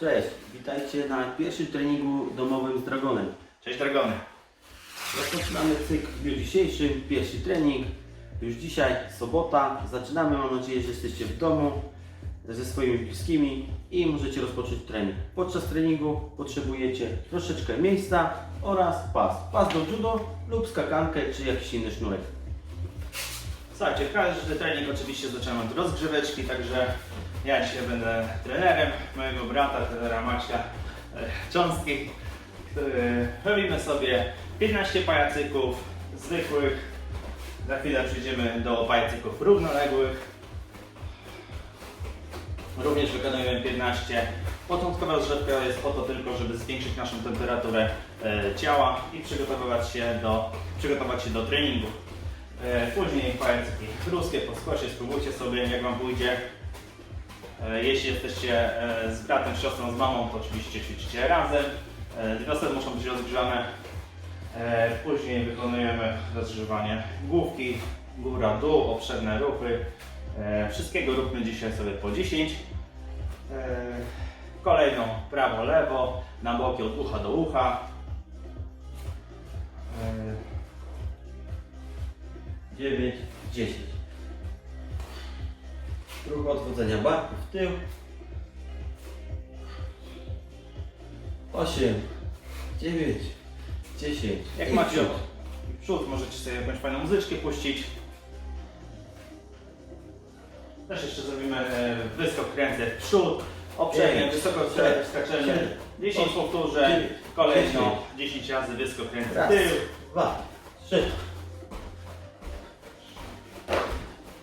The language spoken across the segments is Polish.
Cześć, witajcie na pierwszym treningu domowym z Dragonem. Cześć Dragony. Rozpoczynamy cykl w dniu dzisiejszym, pierwszy trening. Już dzisiaj, sobota. Zaczynamy, mam nadzieję, że jesteście w domu ze swoimi bliskimi i możecie rozpocząć trening. Podczas treningu potrzebujecie troszeczkę miejsca oraz pas. Pas do judo lub skakankę czy jakiś inny sznurek. Słuchajcie, każdy trening oczywiście zaczynamy od rozgrzeweczki, także ja dzisiaj będę trenerem mojego brata, trenera Macia e, Cząstki. Robimy sobie 15 pajacyków zwykłych. Za chwilę przejdziemy do pajacyków równoległych. Również wykonujemy 15. Początkowa rozgrzewka jest po to tylko, żeby zwiększyć naszą temperaturę e, ciała i przygotowywać się do, przygotować się do treningu. E, Później pajacyki ruskie po skosie, spróbujcie sobie jak Wam pójdzie. E, Jeśli jesteście e, z bratem, siostrą, z mamą, to oczywiście ćwiczycie razem. E, osoby muszą być rozgrzane. Później wykonujemy rozgrzewanie główki, góra, dół, obszerne ruchy. Wszystkiego róbmy dzisiaj sobie po 10. E, Kolejną prawo, lewo, na boki od ucha do ucha. 9, 10. Ruch odwodzenia. Barków w tył. 8, 9, 10. Jak I macie? przód. przód, możecie sobie jakąś fajną muzyczkę puścić. Też jeszcze zrobimy e, wyskok kręcę w przód, obszernie, Pięć, wysoko sześć, skaczemy, siedem, 10 osiem, powtórzeń, dziewięć, kolejno. 10 razy wyskok kręcę w Raz, tył. dwa, trzy,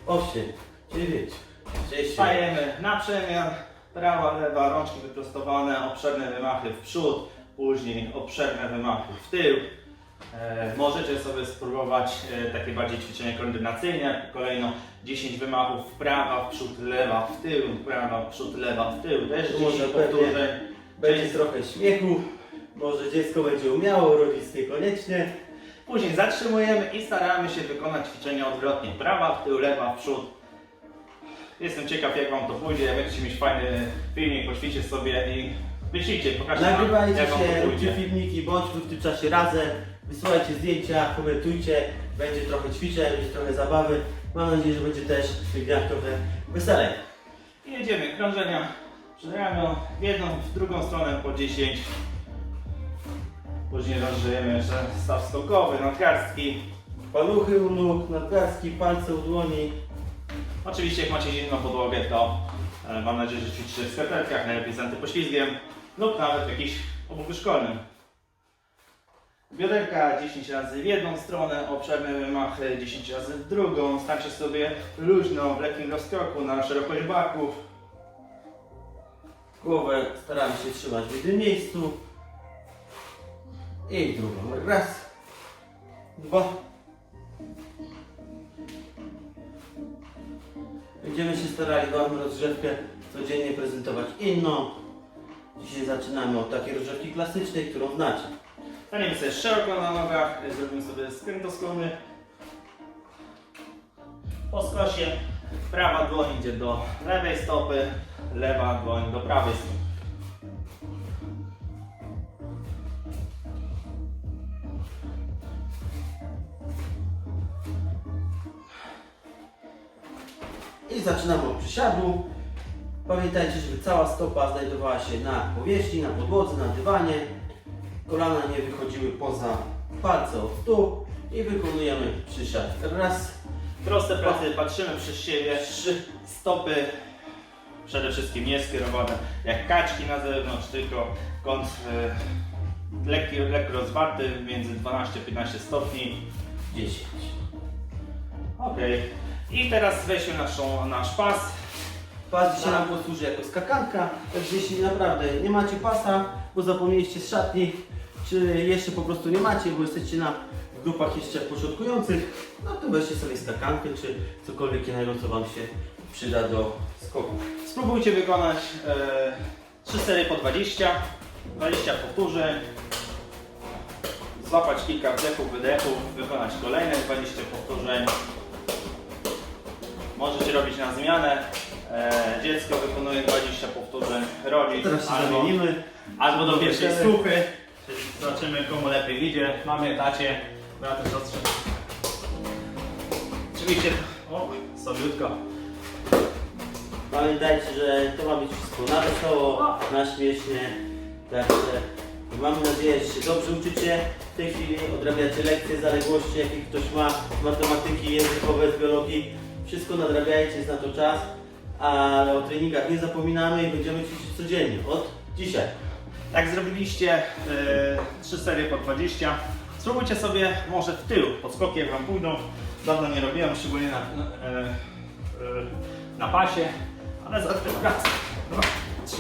osiem, dziewięć, dziesięć. Stajemy na przemian, prawa, lewa, rączki wyprostowane, obszerne wymachy w przód, później obszerne wymachy w tył. E, możecie sobie spróbować e, takie bardziej ćwiczenie koordynacyjne. Kolejno 10 wymachów w prawa, w przód, lewa, w tył, prawa, w przód, lewa, w tył. Też Tu 10 może pewnie powtórzeń. Będzie trochę śmiechu, może dziecko będzie umiało, rodzic niekoniecznie. Później zatrzymujemy i staramy się wykonać ćwiczenie odwrotnie. Prawa, w tył, lewa, w przód. Jestem ciekaw jak Wam to pójdzie. Jak będziecie mieć fajny filmik, poćwicie sobie i wyślijcie, pokażcie nam Nagrywajcie jak Wam się, to róbcie pójdzie. filmiki, bądźmy w tym czasie razem, wysyłajcie zdjęcia, komentujcie, będzie trochę ćwiczeń, będzie trochę zabawy. Mam nadzieję, że będzie też w tych dniach trochę weselej. I jedziemy, krążenia przed ramią, w jedną, w drugą stronę po 10. Później rozżyjemy jeszcze staw skokowy, nadgarstki. Paluchy u nóg, nadgarstki, palce u dłoni. Oczywiście jak macie zimną podłogę, to e, mam nadzieję, że ćwiczycie w skarpetkach, najlepiej z antypoślizgiem lub nawet w jakiś obuwiu szkolnym. Bioderka 10 razy w jedną stronę, obszerne wymachy 10 razy w drugą. Stańcie sobie luźno, w lekkim rozkroku na szerokość barków. Głowę staramy się trzymać w jednym miejscu. I drugą. Raz, dwa. Będziemy się starali Wam rozgrzewkę codziennie prezentować inną. Dzisiaj zaczynamy od takiej rozgrzewki klasycznej, którą znacie. Staniemy sobie szeroko na nogach, zrobimy sobie skrętoskłony. Po skosie prawa dłoń idzie do lewej stopy, lewa dłoń do prawej stopy. Zaczynamy od przysiadu. Pamiętajcie, żeby cała stopa znajdowała się na powierzchni, na podłodze, na dywanie. Kolana nie wychodziły poza palce od stóp. I wykonujemy przysiad. Raz, Proste pracy, patrzymy przez siebie, trzy, stopy przede wszystkim nie skierowane jak kaczki na zewnątrz, tylko kąt e, lekki, lekko rozwarty między 12-15 stopni. 10. Ok. I teraz weźmy naszą, nasz pas. Pas dzisiaj nam posłuży jako skakanka, także jeśli naprawdę nie macie pasa, bo zapomnieliście z szatni, czy jeszcze po prostu nie macie, bo jesteście na grupach jeszcze początkujących, no to weźcie sobie skakankę, czy cokolwiek innego, co Wam się przyda do skoku. Spróbujcie wykonać e, 3 serie po 20, 20 powtórzeń, złapać kilka wdechów, wydechów, wykonać kolejne 20 powtórzeń. Możecie robić na zmianę. E, dziecko wykonuje 20 powtórzeń, rodzic Teraz się albo, zamienimy. albo do pierwszej. Czyli Zobaczymy komu lepiej idzie. Mamie, tacie, braty, siostrze. Oczywiście, o, sobiutko. Pamiętajcie, że to ma być wszystko na wesoło, na śmiesznie. Także mam nadzieję, że się dobrze uczycie. W tej chwili odrabiacie lekcje, zaległości, jakie ktoś ma z matematyki, językowe, z biologii. Wszystko nadrabiajcie, jest na to czas. Ale o treningach nie zapominamy i będziemy ćwiczyć codziennie. Od dzisiaj. Jak zrobiliście e, trzy serie po 20, spróbujcie sobie może w tył podskoki jak Wam pójdą. Dawno nie robiłem, szczególnie na, na, e, e, na pasie, ale za chwilę raz, dwa, trzy,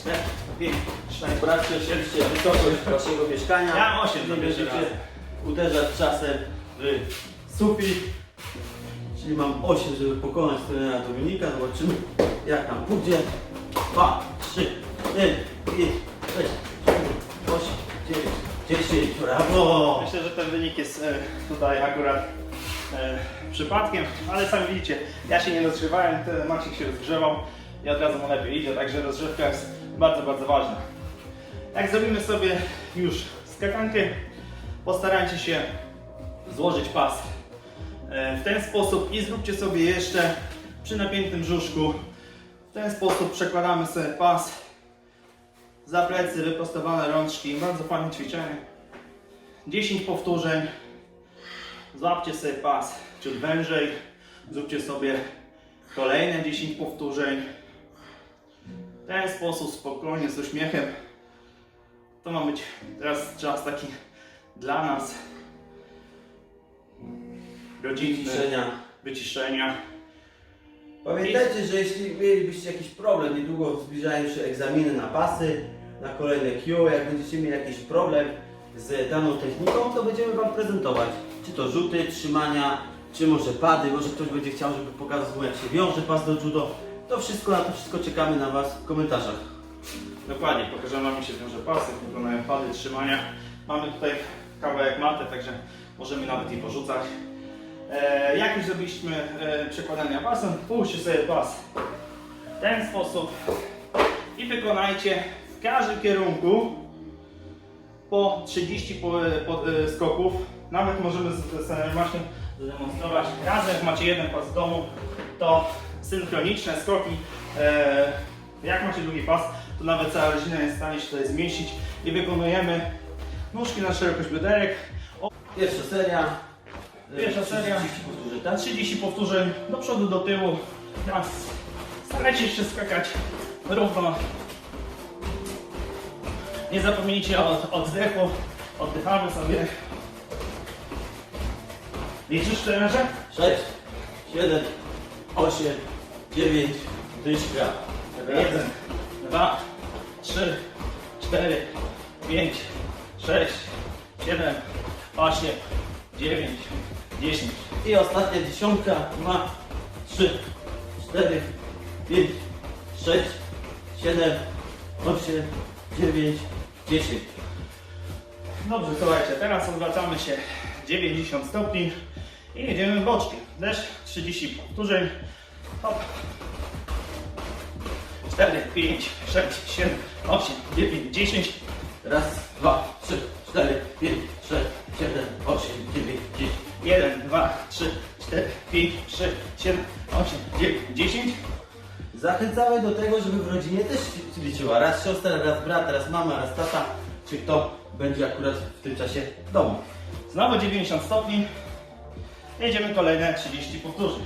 cztery, pięć, sześć, Sprawdźcie oczywiście wysokość waszego mieszkania. Ja osiem Nie będziecie uderzać czasem w sufit. Czyli mam 8, żeby pokonać trenera Dominika. Zobaczymy jak nam pójdzie. 2, 3, 4, 5, 6, 7, 8, 9, 10. Brawo! Myślę, że ten wynik jest e, tutaj akurat e, przypadkiem, ale sami widzicie, ja się nie rozgrzewałem, ten Maciek się rozgrzewał i od razu mu lepiej idzie, także rozgrzewka jest bardzo, bardzo ważna. Jak zrobimy sobie już skakankę, postarajcie się złożyć pas w ten sposób i zróbcie sobie jeszcze przy napiętym brzuszku. W ten sposób przekładamy sobie pas za plecy, wyprostowane rączki, bardzo fajne ćwiczenie. 10 powtórzeń. Złapcie sobie pas ciut wężej. Zróbcie sobie kolejne 10 powtórzeń. W ten sposób spokojnie, z uśmiechem. To ma być teraz czas taki dla nas. Rodzinny, Ćwiczenia. wyciszenia. Pamiętajcie, że jeśli mielibyście jakiś problem, niedługo zbliżają się egzaminy na pasy, na kolejne Q, jak będziecie mieli jakiś problem z daną techniką, to będziemy Wam prezentować. Czy to rzuty, trzymania, czy może pady, może ktoś będzie chciał, żeby pokazać mu jak się wiąże pas do judo. To wszystko, na to wszystko czekamy na Was w komentarzach. Dokładnie, pokażemy Wam jak się wiąże pasy, wykonają pady, trzymania. Mamy tutaj kawałek maty, także możemy nawet jej porzucać. E, jak już zrobiliśmy e, przekładania pasem, połóżcie sobie pas w ten sposób i wykonajcie w każdym kierunku po 30 po, po, e, skoków. Nawet możemy z właśnie zademonstrować razem, jak macie jeden pas w domu, to synchroniczne skoki. E, jak macie długi pas, to nawet cała rodzina jest w stanie się tutaj zmieścić i wykonujemy nóżki na szerokość bioderek. Pierwsza seria. Pierwsza seria. 30 powtórzeń, tak? 30 powtórzeń do przodu, do tyłu. Raz. Starajcie się skakać równo. Nie zapomnijcie o oddechu. Oddychamy sobie. Liczysz trenerze? 6, 7, 8, 9, dyszka. Jeden, dwa, trzy, cztery, pięć, sześć, siedem, osiem, dziewięć, dziesięć. I ostatnia dziesiątka. 2, 3, 4, 5, 6, 7, 8, 9, 10. Dobrze, słuchajcie, teraz odwracamy się 90 stopni i jedziemy boczkiem. Też 30 powtórzeń. Hop. 4, 5, 6, 7, 8, 9, 10. Raz, dwa, trzy, cztery, pięć, sześć, siedem, osiem, dziewięć, dziesięć. 1, 2, 3, 4, 5, 6, 7, 8, 9, 10. Zachęcamy do tego, żeby w rodzinie też ćwi- liczyła. Raz siostra, raz brat, raz mama, raz tata. Czy kto będzie akurat w tym czasie w domu. Znowu 90 stopni. Jedziemy kolejne 30 powtórzeń.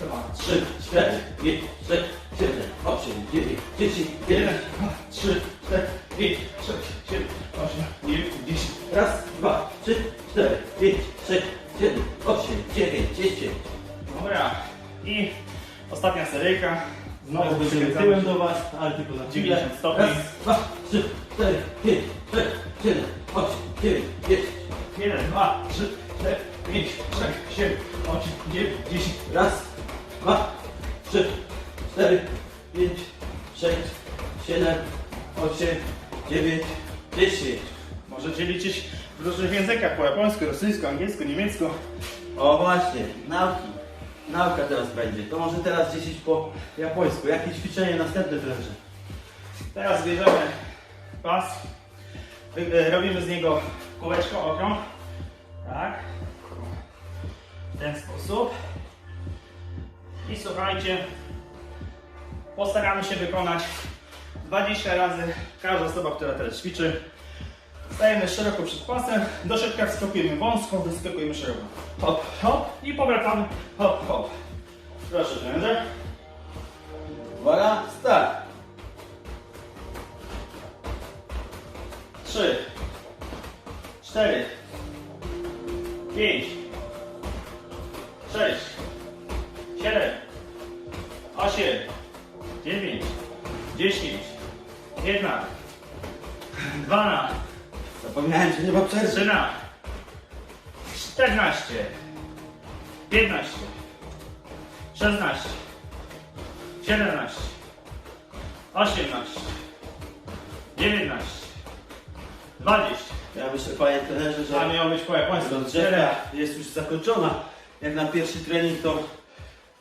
Dwa, trzy, cztery, pięć, sześć, siedem, osiem, dziewięć, dziesięć, 1, jeden. 2, 3, 4, 5, 6, 7, 8, 9, 10. Raz, dwa, trzy, cztery, pięć, sześć, siedem, osiem, dziewięć, dziesięć. Dobra. I ostatnia seryjka. Znowu będziemy tyłem do Was, ale tylko na 90 stopni. Raz, dwa, trzy, cztery, pięć, sześć, siedem, osiem, dziewięć, dziesięć. 1, 2, 3, 4, 5, 6, 7, 8, 9, 10. Raz, dwa, trzy, cztery, pięć, sześć, siedem, osiem, dziewięć, dziesięć. Możecie liczyć w różnych językach, po japońsku, rosyjsku, angielsku, niemiecku. O właśnie, nauki. Nauka teraz będzie. To może teraz 10 po japońsku. Jakie ćwiczenie następne trenerze? Teraz bierzemy pas, e, robimy z niego kółeczko, okrąg. Tak. W ten sposób. I słuchajcie, postaramy się wykonać 20 razy każda osoba, która teraz ćwiczy. Stajemy szeroko przed pasem, do środka wskakujemy wąsko, wyskakujemy szeroko. Hop, hop i powracamy. Hop, hop. Proszę, trenerze. Uwaga, start! trzy, cztery,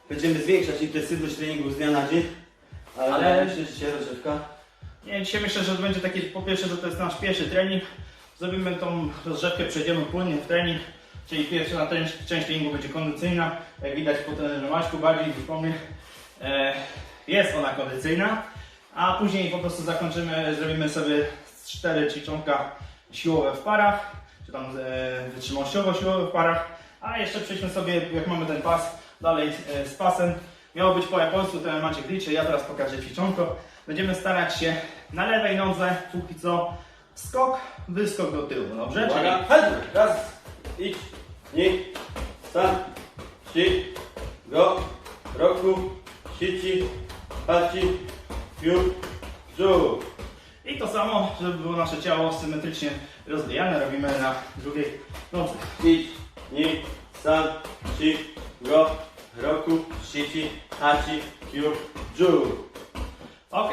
będziemy zwiększać intensywność treningu z dnia na dzień. Ale, Ale- myślę, że dzisiaj rozgrzewka. Nie, dzisiaj myślę, że to będzie taki, po pierwsze, że to jest nasz pierwszy trening. Zrobimy tą rozrzewkę, przejdziemy płynnie w trening. Czyli pierwsza część, część treningu będzie kondycyjna. Jak widać po trenerze Maćku bardziej zupełnie e, jest ona kondycyjna. A później po prostu zakończymy, zrobimy sobie cztery ćwiczonka siłowe w parach, czy tam e, wytrzymałościowo siłowe w parach. A jeszcze przejdźmy sobie, jak mamy ten pas, dalej e, z pasem. Miało być po japońsku, ten Maciek liczy, ja teraz pokażę ćwiczonko. Będziemy starać się na lewej nodze, póki co skok, wyskok do tyłu, dobrze? Uwaga! Raz, idź, nie, stan, trzy, go, roku, sieci, paci, piór, brzuch. I to samo, żeby było nasze ciało symetrycznie rozwijane, robimy na drugiej nodze. Idź, nie, stan, trzy, go, Roku, Shichi, Hachi, Kyu, Ju. Ok.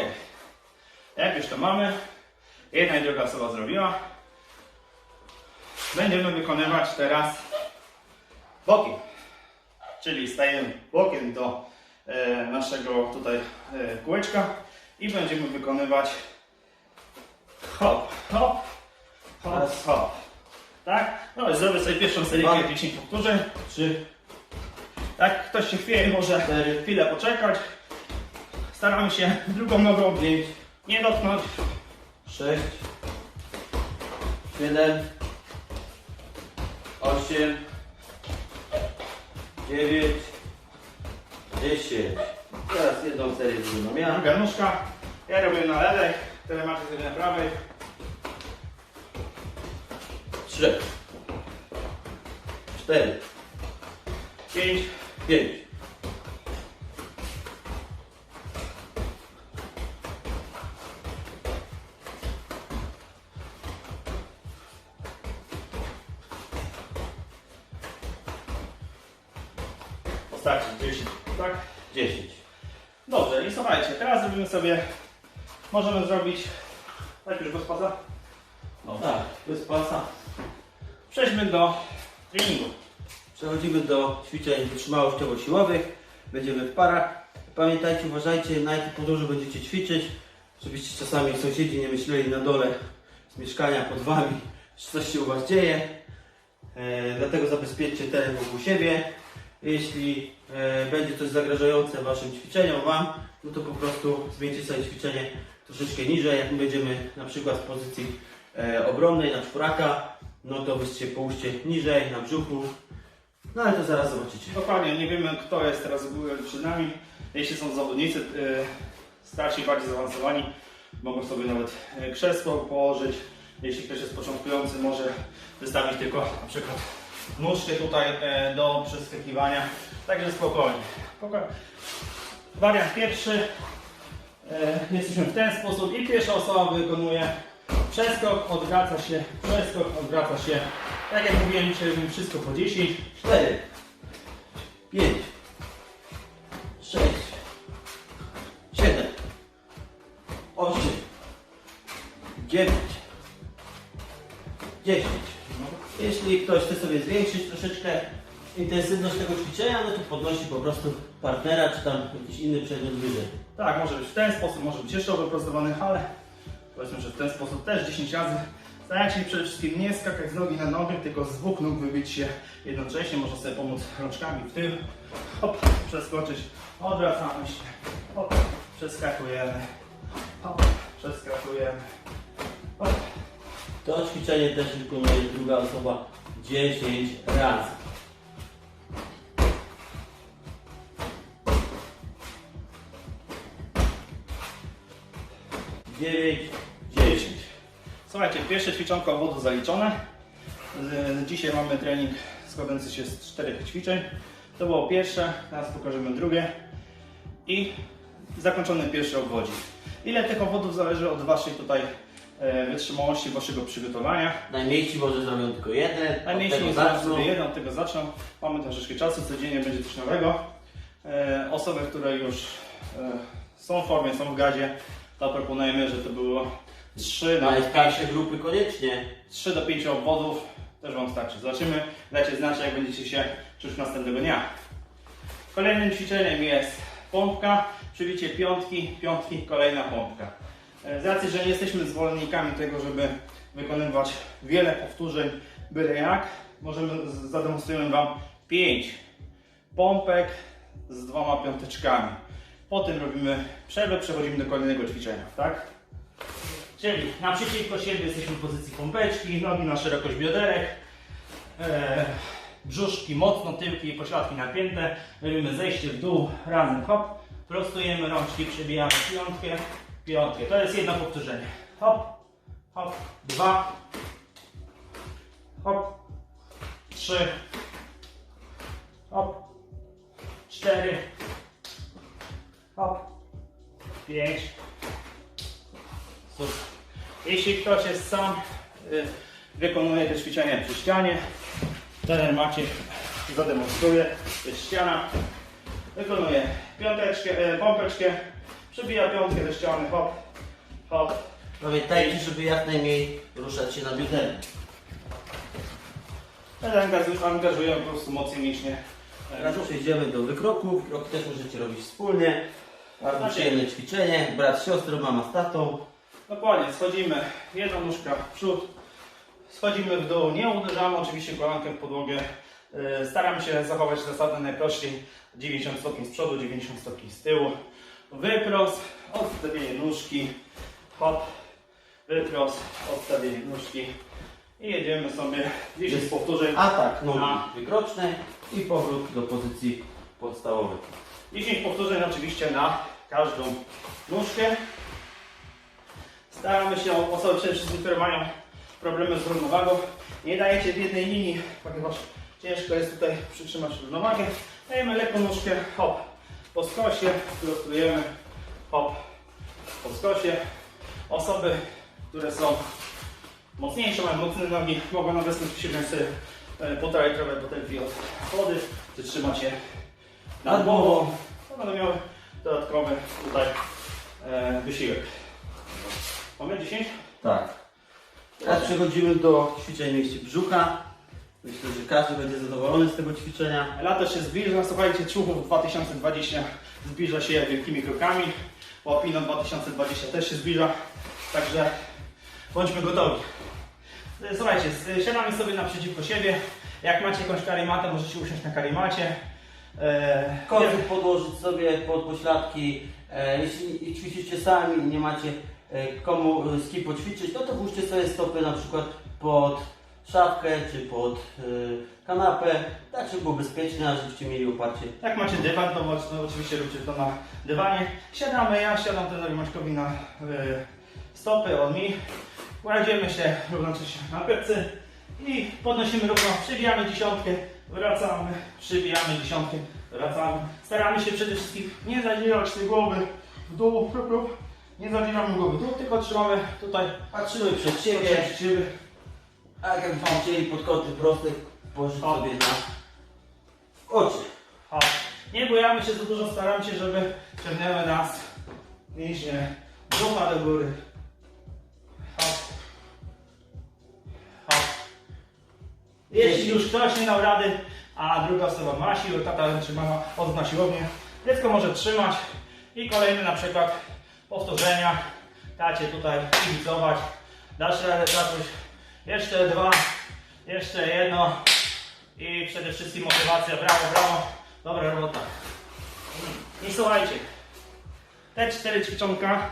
Jak już to mamy, jedna i druga osoba zrobiła. Będziemy wykonywać teraz boki. Czyli stajemy bokiem do e, naszego tutaj e, kółeczka i będziemy wykonywać hop, hop, hop, hop. Tak? No, i zrobię sobie pierwszą serię 10 powtórzeń. 3, jak ktoś się chwieje, może e, chwilę poczekać. Staramy się drugą nogą 5, nie dotknąć. 6, 7, 8, 9, 10. Teraz jedną serię zrobimy. Ja. Druga nóżka. Ja robię na lewej, telematy na prawej. 3, 4, 5, pięć, Wystarczy 10. Tak? dziesięć. Dobrze, i słuchajcie, teraz zrobimy sobie, możemy zrobić, tak już bez pasa? Dobrze. Tak, bez pasa. Przejdźmy do treningu. Przechodzimy do ćwiczeń wytrzymałościowo-siłowych. Będziemy w parach. Pamiętajcie, uważajcie na jakie podróże będziecie ćwiczyć, żebyście czasami sąsiedzi nie myśleli na dole z mieszkania pod wami, że coś się u was dzieje. E, dlatego zabezpieczcie teren wokół siebie. Jeśli e, będzie coś zagrażające waszym ćwiczeniom, wam, no to po prostu zmieńcie sobie ćwiczenie troszeczkę niżej. Jak my będziemy na przykład w pozycji e, obronnej na czworaka, no to wy się połóżcie niżej, na brzuchu. No ale to zaraz zobaczycie. Dokładnie, nie wiemy kto jest teraz przed nami. Jeśli są zawodnicy yy, starsi, bardziej zaawansowani, mogą sobie nawet yy, krzesło położyć. Jeśli ktoś jest początkujący, może wystawić tylko na przykład nóżkę tutaj yy, do przeskakiwania. Także spokojnie. Spoko- Wariant pierwszy. Yy, jesteśmy w ten sposób i pierwsza osoba wykonuje przeskok, odwraca się, przeskok, odwraca się. Tak jak mówiłem, dzisiaj robimy wszystko po 10. 4, 5, 6, 7, 8, 9, 10. Jeśli ktoś chce sobie zwiększyć troszeczkę intensywność tego ćwiczenia, no to podnosi po prostu partnera, czy tam jakiś inny przedmiot wyżej. Tak, może być w ten sposób, może być jeszcze wyprostowany, ale powiedzmy, że w ten sposób też 10 razy. Starajcie się przede wszystkim nie skakać z nogi na nogę, tylko z dwóch nóg wybić się jednocześnie. Można sobie pomóc rączkami w tył, hop, przeskoczyć, odwracamy się, hop, przeskakujemy, hop, przeskakujemy, hop. To ćwiczenie też wykonuje druga osoba 10 razy. 9, 10. Słuchajcie, pierwsze ćwiczonko wodu zaliczone. Dzisiaj mamy trening składający się z czterech ćwiczeń. To było pierwsze, teraz pokażemy drugie. I zakończony pierwszy obwodzik. Ile tych obwodów zależy od Waszej tutaj e, wytrzymałości, Waszego przygotowania. Najmniejsi może zrobią tylko jeden, Najmniejsi zaczną. sobie jeden, od tego zaczną. Mamy troszeczkę czasu, codziennie będzie coś nowego. E, osoby, które już e, są w formie, są w gazie, to proponujemy, że to było 3 na 5 Najstarsze grupy koniecznie. 3 do 5 obwodów też Wam starczy. Zobaczymy, dajcie znać jak będziecie się czuć następnego dnia. Kolejnym ćwiczeniem jest pompka, przybicie piątki, piątki, kolejna pompka. E, Z racji, że nie jesteśmy zwolennikami tego, żeby wykonywać wiele powtórzeń byle jak, możemy, zademonstrujemy Wam 5 pompek z dwoma piąteczkami. Potem robimy przerwę, przechodzimy do kolejnego ćwiczenia, tak? Czyli naprzeciwko siebie jesteśmy w pozycji pompeczki, nogi na szerokość bioderek, e, brzuszki mocno, tyłki i pośladki napięte. Robimy zejście w dół, razem hop, prostujemy rączki, przebijamy piątkę, piątkę. To jest jedno powtórzenie. Hop, hop, dwa, hop, trzy, hop, cztery, hop, pięć, Super. Jeśli ktoś jest sam, y, wykonuje te ćwiczenia przy ścianie, trener Maciek zademonstruje, to jest ściana, wykonuje piąteczkę, e, pompeczkę, przybija piątkę do ściany, hop, hop, Pamiętajcie, żeby jak najmniej ruszać się na bioderek. angażują, po prostu mocniej mięśnie. Teraz przejdziemy do wykroków. Wykroki też możecie robić wspólnie. Bardzo Znaczy- przyjemne ćwiczenie. Brat, siostrą, mama z tatą. Dokładnie, schodzimy jedną nóżkę w przód, schodzimy w dół, nie uderzamy oczywiście kolankiem w podłogę. Yy, Staramy się zachować zasadę najprościej 90 stopni z przodu, 90 stopni z tyłu. Wyprost, odstawienie nóżki, hop, wyprost, odstawienie nóżki i jedziemy sobie 10 powtórzeń. Atak nogi A. wykroczne i powrót do pozycji podstawowej. 10 powtórzeń oczywiście na każdą nóżkę. Staramy się o osoby przede które mają problemy z równowagą. Nie dajecie w jednej linii, ponieważ ciężko jest tutaj przytrzymać równowagę. Dajemy lekką nóżkę, hop, po skosie, prostujemy, hop, po skosie. Osoby, które są mocniejsze, mają mocne nogi, mogą na westchnąć przysiąść sobie e, półtorej trochę butelki od wody, przytrzymać je nad głową. To będą miały dodatkowy tutaj e, wysiłek. Mamy 10? Tak. Teraz przechodzimy do ćwiczeń w mieście brzucha. Myślę, że każdy będzie zadowolony z tego ćwiczenia. Lato się zbliża, słuchajcie, Człuchów 2020 zbliża się wielkimi krokami. Łapino 2020 też się zbliża, także bądźmy gotowi. E, Słuchajcie, s- siadamy sobie naprzeciwko siebie. Jak macie jakąś karimatę, możecie usiąść na karimacie. E, Kocyk podłożyć sobie pod pośladki. E, jeśli ćwiczycie sami i nie macie e, komu e, z kim poćwiczyć, no to włóżcie sobie stopy na przykład pod szafkę czy pod e, kanapę, tak żeby było bezpiecznie, a żebyście mieli oparcie. Jak macie dywan, to oczywiście róbcie to na dywanie. Siadamy, ja siadam trenerowi Maćkowi na stopy, on mi. Kładziemy się równocześnie na plecy i podnosimy równo, przybijamy dziesiątkę, wracamy, przybijamy dziesiątkę, wracamy. Staramy się przede wszystkim nie zadzierać tej głowy w dół, prób, prób. Nie zadzieramy głowy dół, tylko trzymamy tutaj Patrzymy przed siebie, przed siebie. a jakbyśmy chcieli pod kąty proste, położyć O. sobie na oczy. O, nie bojamy się za dużo, staramy się, żeby ciągnęły nas mięśnie brzucha do góry. Hop. Hop. Jeśli już ktoś nie dał rady, a druga osoba ma siłę, tata czy mama od na siłownię. Dziecko może trzymać i kolejny na przykład powtórzenia. Tacie tutaj kibicować. Dasz radę tatuś. Jeszcze dwa, jeszcze jedno i przede wszystkim motywacja. Brawo, brawo. Dobra robota. I słuchajcie, te cztery ćwiczonka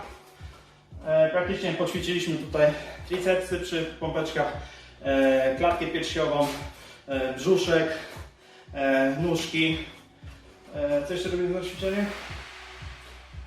e, praktycznie poćwiczyliśmy tutaj tricepsy przy pompeczkach, e, klatkę piersiową, e, brzuszek, e, nóżki. E, co jeszcze robimy na ćwiczenie?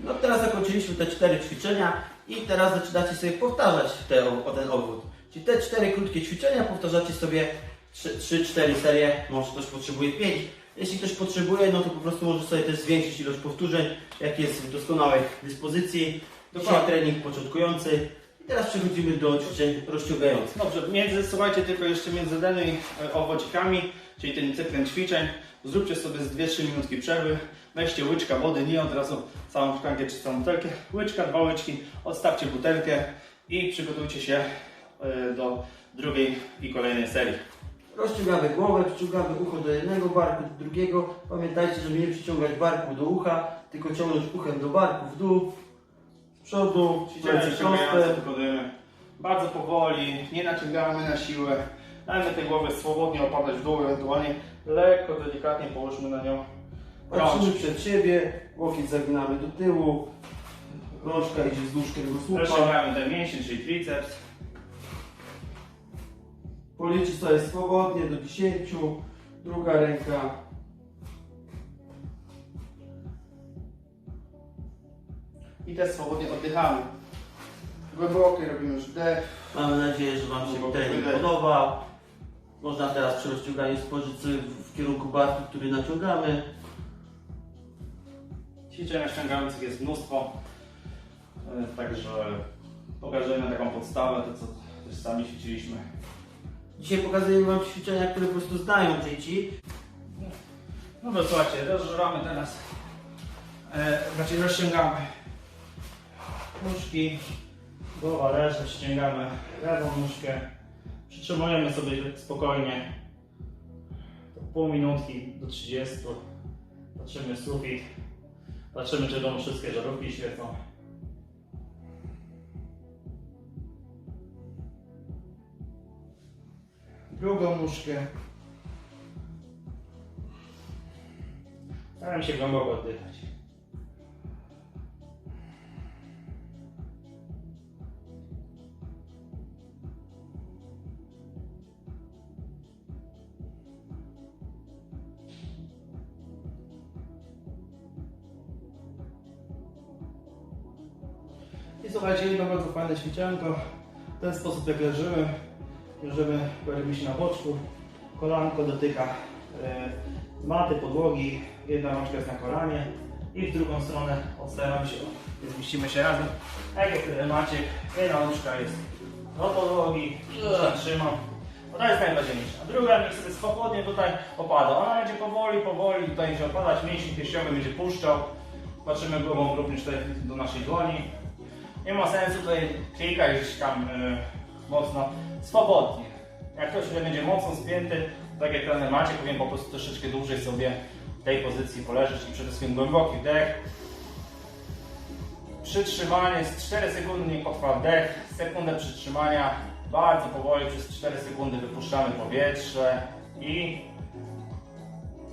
No teraz zakończyliśmy te cztery ćwiczenia i teraz zaczynacie sobie powtarzać te, o ten obwód. Czyli te cztery krótkie ćwiczenia powtarzacie sobie 3-4 serie, może ktoś potrzebuje 5. Jeśli ktoś potrzebuje, no to po prostu może sobie też zwiększyć ilość powtórzeń, jak jest w doskonałej dyspozycji. Dokładnie. trening początkujący. I teraz przechodzimy do ćwiczeń rozciągających. Dobrze, między, słuchajcie, tylko jeszcze między danymi e, owocikami, czyli tym cyklem ćwiczeń, zróbcie sobie z 2-3 minutki przerwy, weźcie łyczka wody, nie od razu całą szklankę czy całą butelkę, łyczka, dwa łyczki, odstawcie butelkę i przygotujcie się e, do drugiej i kolejnej serii. Rozciągamy głowę, przyciągamy ucho do jednego barku, do drugiego. Pamiętajcie, żeby nie przyciągać barku do ucha, tylko ciągnąć uchem do barku w dół, z przodu, plecy proste. bardzo powoli, nie naciągamy na siłę, dajmy tę głowę swobodnie opadać w dół, ewentualnie lekko, delikatnie połóżmy na nią rączki. przed siebie, łokieć zaginamy do tyłu, rączka idzie wzdłuż kręgosłupa. Rozciągamy ten mięsień, czyli triceps. Policzyć sobie swobodnie do 10, druga ręka. I też swobodnie oddychamy. Głęboki robimy już wdech. Mamy nadzieję, że Wam się wydech. podobał. Można teraz przy rozciąganiu sobie w kierunku barku, który naciągamy. Ćwiczenia ściągających jest mnóstwo. E, Także pokażemy taką podstawę, to co też sami ćwiczyliśmy. Dzisiaj pokazuję Wam ćwiczenia, które po prostu znają dzieci. No to słuchajcie, rozżywamy teraz. E, znaczy rozciągamy nóżki, głowa leży, ściągamy lewą nóżkę. Przytrzymujemy sobie tak spokojnie pół minutki do 30. Patrzymy w sufit. Patrzymy, czy dom wszystkie żarówki świecą. Drugą nóżkę. Staram się głęboko oddychać. Ćwiczenko. W ten sposób jak leżymy, leżymy, kładziemy się na boczku, kolanko dotyka e, maty, podłogi, jedna rączka jest na kolanie i w drugą stronę odstawiamy się, zmieścimy się razem. Tak jak Maciek, jedna rączka jest do podłogi, trzymam. To jest najważniejsze. A druga niech sobie swobodnie tutaj opada. Ona będzie powoli, powoli tutaj się opadać, mięsień piersiowy będzie puszczał. Patrzymy głową również tutaj do naszej dłoni. Nie ma sensu tutaj klikać gdzieś tam y, mocno. Swobodnie. Jak ktoś tutaj będzie mocno spięty, tak jak ten macie, powinien po prostu troszeczkę dłużej sobie w tej pozycji poleżeć i przede wszystkim głęboki wdech. Przytrzymanie z 4 sekundy niech potrwa wdech, sekundę przytrzymania, bardzo powoli przez 4 sekundy wypuszczamy powietrze i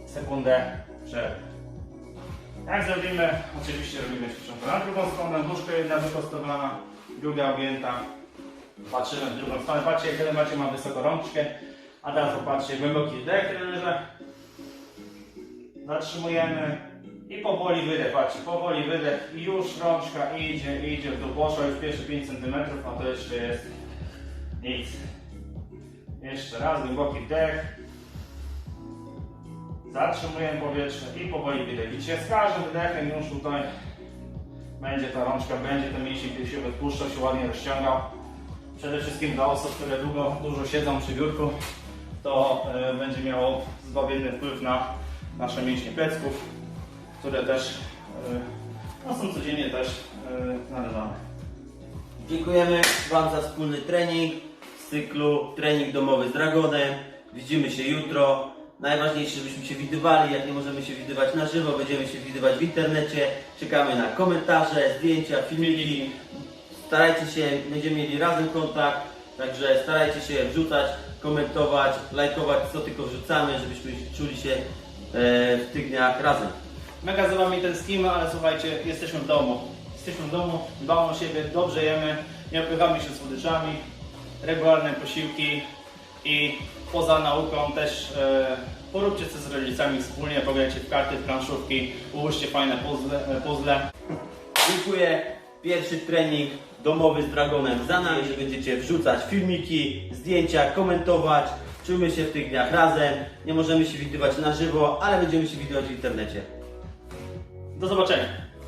sekundę przerwy. Jak zrobimy, oczywiście robimy ćwiczonkę na drugą stronę, nóżka jedna wyprostowana, druga objęta. Patrzymy w drugą stronę, patrzcie jak macie ma wysoko rączkę, a teraz popatrzcie, głęboki wdech. Zatrzymujemy i powoli wydech, patrzcie, powoli wydech i już rączka idzie, idzie w dół, poszła już pierwsze 5 cm, a to jeszcze jest nic. Jeszcze raz, głęboki wdech. Zatrzymujemy powietrze i powoli wydech. Z każdym wydechem już tutaj będzie ta rączka, będzie ten mięsień piersiowy puszczał się ładnie rozciągał. Przede wszystkim dla osób, które długo, dużo siedzą przy biurku, to e, będzie miało zbawienny wpływ na nasze mięśnie plecków, które też e, no, są codziennie też należane. Dziękujemy Wam za wspólny trening z cyklu Trening domowy z Dragonem. Widzimy się jutro. Najważniejsze, żebyśmy się widywali. Jak nie możemy się widywać na żywo, będziemy się widywać w internecie. Czekamy na komentarze, zdjęcia, filmiki. Starajcie się, będziemy mieli razem kontakt. Także starajcie się wrzucać, komentować, lajkować, co tylko wrzucamy, żebyśmy czuli się e, w tych dniach razem. Mega za Wami tęsknimy, ale słuchajcie, jesteśmy w domu. Jesteśmy w domu, dbamy o siebie, dobrze jemy, nie opychamy się słodyczami, regularne posiłki i poza nauką też e, poróbcie coś z rodzicami wspólnie, pograjcie w karty, w planszówki, ułóżcie fajne puzzle. e, puzzle. Dziękuję. Pierwszy trening domowy z Dragonem za nami, że będziecie wrzucać filmiki, zdjęcia, komentować. Czujmy się w tych dniach razem. Nie możemy się widywać na żywo, ale będziemy się widywać w internecie. Do zobaczenia.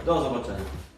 Do zobaczenia.